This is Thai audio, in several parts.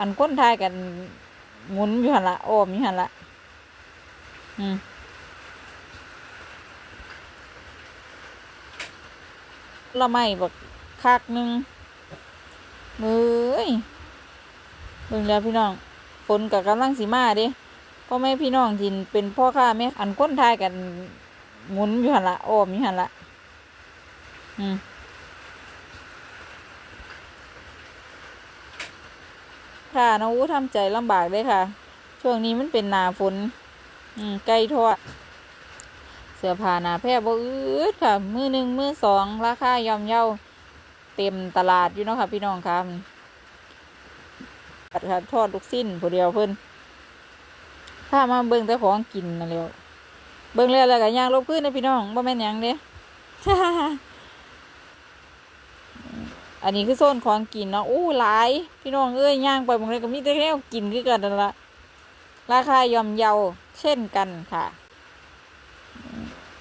อันคนไทยกันหมุนอยู่หันละโอ้มอยู่หันละอืมละไม่บักคักหนึ่งมือยเบิ่งแล้วพี่น้องฝนกับกำลังสีมาเดิพ่อแม่พี่น้องทินเป็นพ่อค้าแม่อันคนไทยกันหมุนอยู่หันละโอ้มอยู่หันละอืม ค่ะน้องอู้ทำใจลำบากเลยค่ะ ช่วงนี้มันเป็นหนาฝนอืมใกล้ทอดเสื้อผ้าหนาแพร่บ่อืดค่ะ มือหนึ่งมือสองราคายอมเยาเต็มตลาดอยู่เนาะค่ะ พี่น้องค่ะปัดค่ะทอดลูกสิ้นผู้เดียวเพิ่นถ้ามาเบิ่งแต่ของกินนั่นแล้วเบิ่งแล้วแล้วก็ย่างลบพื้นนะพี่น้องบ่แม่นหยังเด้ อันนี้คือโซนของกินเนาะอู้หลาย พี่น้องเอ้ยย่างไปบางทีก็มีแต่แนวกินคือกันนั่นละราคายอมเยาเช่นกันค่ะ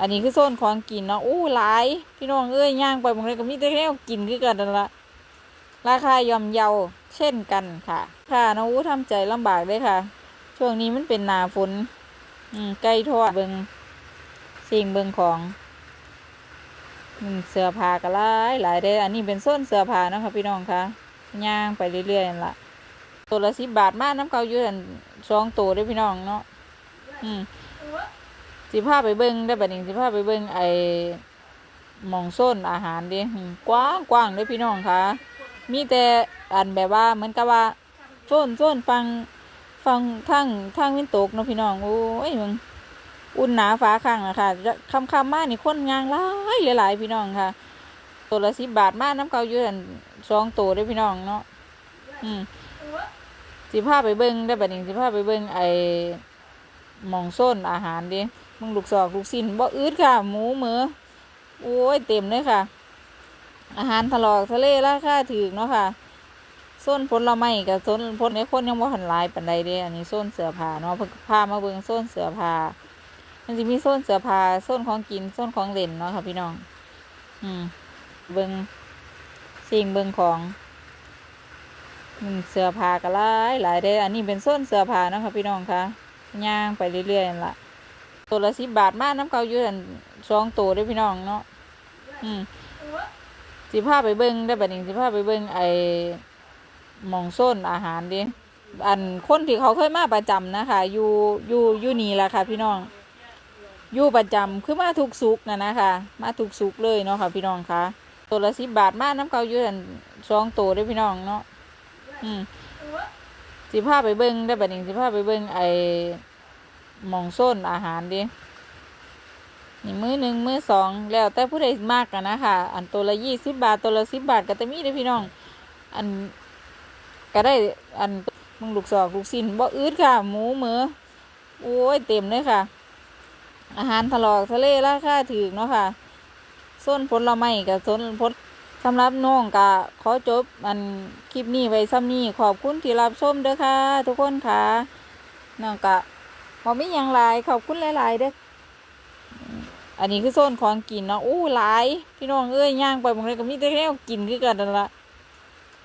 อันนี้คือโซนของกินเนาะอู้หลาย พี่น้องเอ้ยย่างไปบางทีก็มีแต่แนวกินคือกันนั่นละราคายอมเยาเช่นกันค่ะ ค่ะน้องอู้ทำใจลำบากเลยค่ะ ช่วงนี้มันเป็นหนาฝน อืมใกล้ทอดเบิงสิ่งเบิงของ เสื้อผ้าก็หลายหลายเด้ออันนี้เป็นส้นเสื้อผ้านะคะพี่น้องคะย่างไปเรื่อยๆนั่นละตัวละสิบบาทมากน้ำเกาอยู่อันสองตัวด้อพี่น้องเนาะอืมสิพาไปเบิ้งได้อบัดนี้สิพาไปเบิ้งไอ้หมองส้นอาหารเดิกว้างกว้างเด้พี่น้องคะมีแต่อันแบบว่าเหมือนกับว่าโซนโซนฟังฟังทางทางวินตกเนาะพี่น้องโอ้ยมึง อุ่นหนาฟ้าข้างนะคะคำคำมากนี่คนยางหลายหลายๆพี่น้องค่ะ ตัวละสิบบาทมากน้ำเกาอยู่อันสองตัวด้อพี่น้องเนาะอืมสิพาไปเบิ้งได้บัดนี้สิพาไปเบิ้งไอ้หมองส้นอาหารดิมึงลูกศอกลูกสิ้นบ่อืดค่ะ หมูเมือโอ้ยเต็มเลยค่ะ อาหารทะลอกทะเลราคาถูกเนาะค่ะส้นผลไม้กับส้นผลในคนยังบ่หันลายปานใดเด้อันนี้ส้นเสือผ้าเนาะเพิ่นก็พามาเบิ่งส้นเสือผ้า มันจะมีโซนเสื้อผ้าโซนของกินโซนของเล่นเนาะค่ะพี่น้อง อืม เบิงสิ่งเบิงของเสื้อผ้าก็หลายหลายเด้ออันนี้เป็นโซนเสื้อผ้าเนาะค่ะพี่น้องคะย่างไปเรื่อยๆนั่นละตัวละสิบบาทมากน้ำเกาอยู่อันสองตัวด้อพี่น้องเนาะอืมสิพาไปเบิ้งได้บัดนี้สิพาไปเบิ้งไอ้หมองโซนอาหารดิอันคนที่เขาเคยมาประจำนะคะอยู่อยู่อยู่นี่แหละค่ะพี่น้อง อยู่ประจำคือมาทุกสุกนะนะคะมาทุกสุกเลยเนาะค่ะพี่น้องคะตัวละสิบบาทมาน้ำเกาอยู่อันสองตัวด้อพี่น้องเนาะอืมสิพาไปเบิ้งได้อบัดนี้สิพาไปเบิ้งไอหมองโซนอาหารดินี่มือหนึ่งมือสองแล้วแต่ผู้ใดมากกันนะคะอันตัวละยี่สิบบาทตัวละสิบบาทก็จะมีเด้พี่น้อง อันก็ได้อันมึงลูกศอกลูกสินบ่อืดค่ะ หมูเมือโอ้ยเต็มเลยค่ะ อาหารทะลอกทะเลราคาถูกเนาะค่ะส้นผลไม้กับส้นผลสำหรับน้องกะขอจบอันคลิปนี้ไว้ซ้ำนี้ขอบคุณที่รับชมเด้อค่ะ ทุกคนค่ะน้องกะบอมีอย่างไรขอบคุณหลายๆเด้ออันนี้คือโซนของกินเนาะอู้หลาย พี่น้องเอ้ยย่างไปบางทีก็มีแต่แนวกินคือกันนั่นละ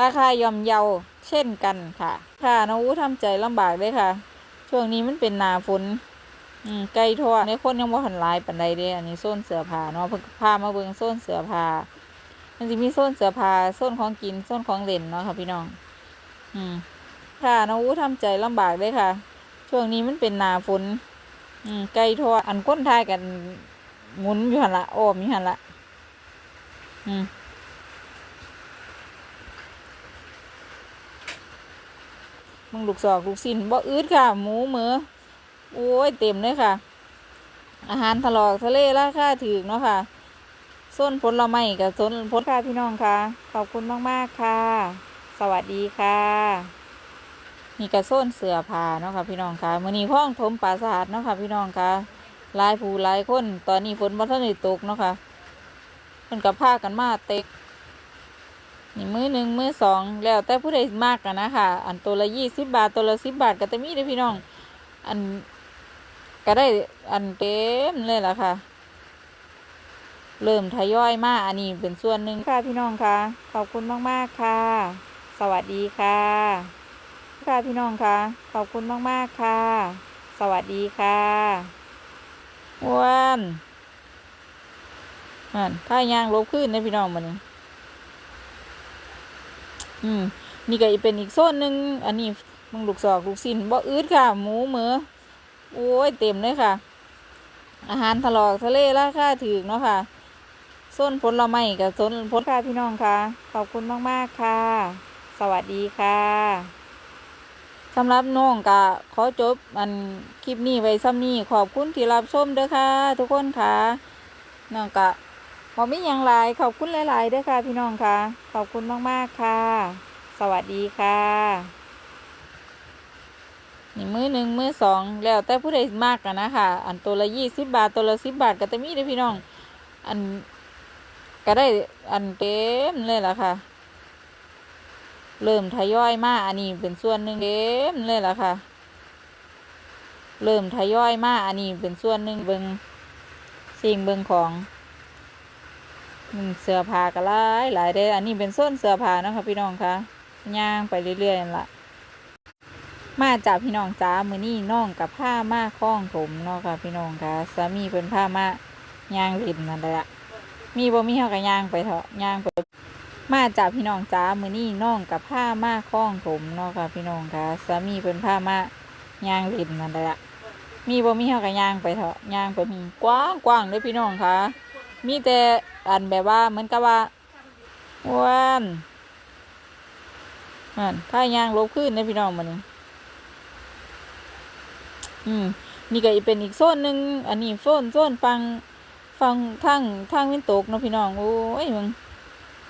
ราคายอมเยาเช่นกันค่ะ ค่ะน้องอู้ทำใจลำบากเลยค่ะ ช่วงนี้มันเป็นหนาฝน อืมไก่ทอดในคนยังบ่หันหลายปานใดเด้อันนี้โซนเสื้อผ้าเนาะเพิ่นก็พามาเบิ่งโซนเสื้อผ้ามันสิมีโซนเสื้อผ้าโซนของกินโซนของเล่นเนาะค่ะพี่น้อง อืมค่ะน้องอู้ทำใจลำบากเลยค่ะ ช่วงนี้มันเป็นหนาฝน อืมไก่ทอดอันคนไทยกันหมุนอยู่หันละโอ้มอยู่หันละอืมมึงลูกศอกลูกสินบ่อืดค่ะ หมูเมือ โอ้ยเต็มเลยค่ะ อาหารทะลอกทะเลราคาถูกเนาะค่ะส้นผลไม้กับส้นผลค่ะพี่น้องค่ะ ขอบคุณมากๆค่ะ สวัสดีค่ะนี่กระส้นเสือผ้าเนาะค่ะพี่น้องค่ะมื้อนี้ห้องถมปราสะอาทเนาะค่ะพี่น้องค่ะลายผูลายคนตอนนี้ฝนบ่ทันได้ตกเนาะค่ะเพิ่นกับพากันมาเต็กนี่มือหนึ่งมือสองแล้วแต่ผู้ใดมากกันนะคะอันตัวละยี่สิบบาทตัวละสิบบาทก็จะมีเด้อพี่น้อง อัน ก็ได้อันเต็มเลยล่ะค่ะ เริ่มทยอยมาอันนี้เป็นส่วนหนึ่งค่ะพี่น้องค่ะ ขอบคุณมากๆค่ะ สวัสดีค่ะ ค่ะพี่น้องค่ะ ขอบคุณมากๆค่ะ สวัสดีค่ะอ้วนนั่นถ้ายางลบขึ้นนะพี่น้องมันอืมนี่ก็อีกเป็นอีกโซนหนึ่งอันนี้มึงลูกศอกลูกสินบ่อืดค่ะ หมูเหมือ โอ้ยเต็มเลยค่ะ อาหารทะลอกทะเลราคาถูกเนาะค่ะส้นผลไม้กับส้นผลค่ะพี่น้องค่ะ ขอบคุณมากๆค่ะ สวัสดีค่ะสำหรับน้องกะขอจบอันคลิปนี้ไว้ซ้ำนี้ขอบคุณที่รับชมเด้อค่ะ ทุกคนค่ะน้องกะบอมีอย่างไรขอบคุณหลายๆเด้อค่ะพี่น้องค่ะ ขอบคุณมากๆค่ะ สวัสดีค่ะ นี่มือหนึ่งมือสองแล้วแต่ผู้ใดมากกันนะคะอันตัวละยี่สิบบาทตัวละสิบบาทก็จะมีเด้พี่น้อง อันก็ได้อันเต็มเลยล่ะค่ะ เริ่มทยอยมาอันนี้เป็นส่วนหนึ่งเต็มเลยล่ะค่ะ เริ่มทยอยมาอันนี้เป็นส่วนหนึ่งเบิงสิ่งเบิงของเสื้อผ้าก็หลายหลายเด้ออันนี้เป็นส่วนเสื้อผ้านะคะพี่น้องคะย่างไปเรื่อยๆนั่นล่ะ มาจากพี่น้องจ้ามือนี่น้องกับผ้ามาคล้องผมเนาะค่ะพี่น้องค่ะสามีเป็นผ้ามายางริมนั่นแหละมีบ่มีเฮากับยางไปเถอะยางไปมาจากพี่น้องจ้ามือนี่น้องกับผ้ามาคล้องผมเนาะค่ะพี่น้องค่ะสามีเป็นผ้ามายางริมนั่นแหละมีบ่มีเฮากับยางไปเถอะยางไปกว้างกว้างเลยพี่น้องค่ะมีแต่อันแบบว่าเหมือนกับว่าอ้วนนั่นถ้ายางลบขึ้นนะพี่น้องมันนี่ อืม นี่ก็อีกเป็นอีกโซนหนึ่งอันนี้โซนโซนฟังฟังทางทางวินตกเนาะพี่น้องโอ้ยมึง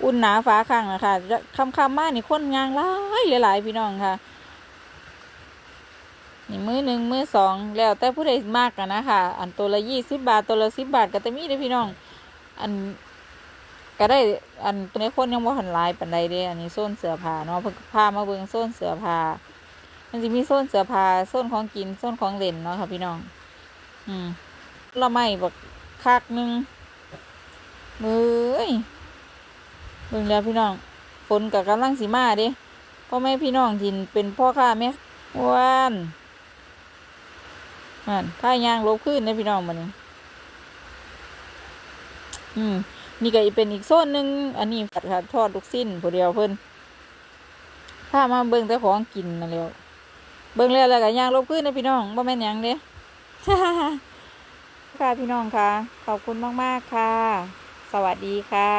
อุ่นหนาฟ้าข้างนะคะคำคำมานี่คนงางหลายหลายๆพี่น้องค่ะนี่มือหนึ่งมือสองแล้วแต่ผู้ใดมากกันนะคะอันตัวละยี่สิบบาทตัวละสิบบาทก็จะมีเด้พี่น้อง อันก็ได้อันตัวนี้คนยังบ่หันลายปันใดเด้อันนี้โซนเสือผ้าเนาะพ่พามาเบิ่งโซนเสือผ้า มันจะมีโซนเสื้อผ้าโซนของกินโซนของเล่นเนาะค่ะพี่น้อง อืมละไม่บักคักหนึ่งเบ้ยเบิ่งแล้วพี่น้อง ฝนกับกำลังสีมาเด้พ่อแม่พี่น้องทินเป็นพ่อค้าแม่ว้านนั่นถ้ายางลบขึ้นนะพี่น้องมันนี่อืมนี่ก็อีเป็นอีกโซนหนึ่งอันนี้ฝัดค่ะทอดลูกสิ้นผู้เดียวเพิ่นพามาเบิ่งแต่ของกินนั่นแล้ว เบิ่งแล้วแล้วก็ย่างลบขึ้นนะพี่น้องบ่แม่นหยังเด้ค่ะพี่น้องค่ะ ขอบคุณมากๆค่ะ สวัสดีค่ะ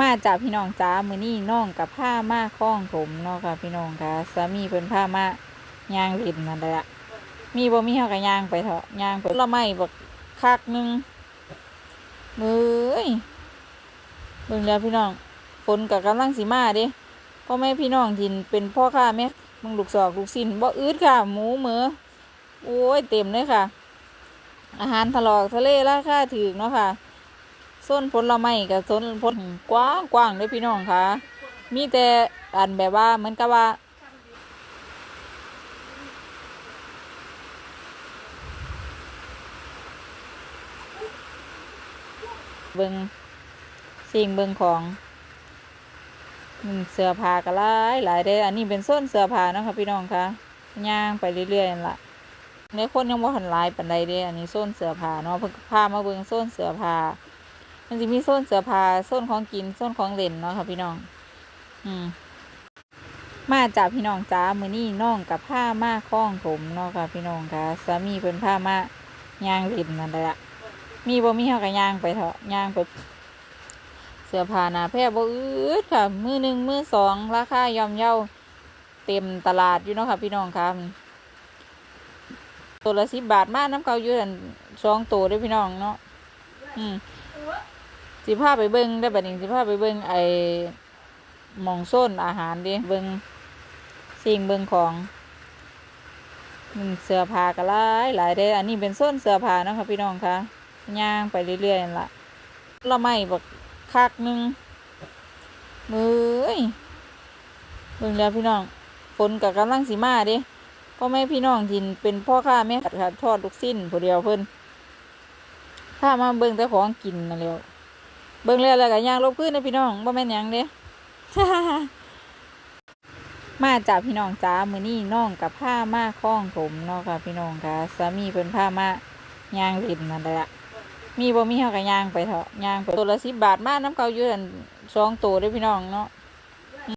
มาจากพี่น้องจ้ามือนี่น้องกับผ้ามาคล้องผมเนาะค่ะ พี่น้องค่ะสามีเป็นผ้ามายางริมนั่นแหละมีบ่มีเฮาก็ย่างไปเถอะยางไปละไม่บักคักหนึงมือยเบิ่งแล้วพี่น้องฝนกับกำลังสีมาเด้พ่อแม่พี่น้องทินเป็นพ่อค้าแม่ มึงลูกศอกลูกสินบ่อืดค่ะ หมูเหมือโอ้ยเต็มเลยค่ะ อาหารทะลอกทะเลราคาถูกเนาะค่ะส้นผลไม้กับส้นผลกว้างกว้างเลยพี่น้องค่ะ มีแต่อันแบบว่าเหมือนกับว่าเบิงสิ่งเบิงของ อืมเสื้อผ้าก็หลายหลายเด้ออันนี้เป็นโซนเสื้อผ้านะคะพี่น้องคะย่างไปเรื่อยๆนั่นล่ะในคนยังบ่หันหลายปานใดเด้ออันนี้โซนเสื้อผ้าเนาะเพิ่นพามาเบิ่งโซนเสื้อผ้ามันสิมีโซนเสื้อผ้าโซนของกินโซนของเล่นเนาะค่ะพี่น้อง อืมมาจากพี่น้องจ้ามือนี้น้องกับผ้ามาคล้องผมเนาะค่ะพี่น้องค่ะสามีเพิ่นผ้ามายางริมนั่นแหละมีบ่มีเฮาก็ย่างไปเถอะย่างไป สื้อผ้าหนาแพร่บ่อืดค่ะ มือหนึ่งมือสองราคายอมเยาเต็มตลาดอยู่เนาะค่ะ พี่น้องค่ะตัวละสิบบาทมากน้ำเขาอยู่อันสองตัวด้อพี่น้องเนาะอืมสิพาไปเบิ้งได้บัดนี้สิพาไปเบิ้งไอ้หมองโซนอาหารดิเบิ้งสิ่งเบิ้งของเสื้อผ้าก็หลายหลายเด้ออันนี้เป็นโซนเสื้อผ้านะคะพี่น้องคะย่างไปเรื่อยๆนั่นล่ะละไม่บัก คักหนึ่งมือยเบิ่งแล้วพี่น้องฝนกับกำลังสีมาเด้พ่อแม่พี่น้องทินเป็นพ่อค้าแม่ขัดทอดลูกสิ้นผู้เดียวเพิ่นถ้ามาเบิ่งแต่ของกินนั่นแล้วเบิ่งแล้วแล้วก็ย่างลบขึ้นนะพี่น้องบ่แม่นหยังเด้มาจากพี่น้องจ้ามือนี่น้องกับผ้ามาคล้องถมเนาะค่ะพี่น้องค่ะสามีเป็นผ้ามาย่างริมนั่นแหละ มีบ่มีเฮาก็ย่างไปเถอะย่างไปตัวละสิบบาทมาน้ำเกาอยู่อันสองตัวเด้อพี่น้องเนาะ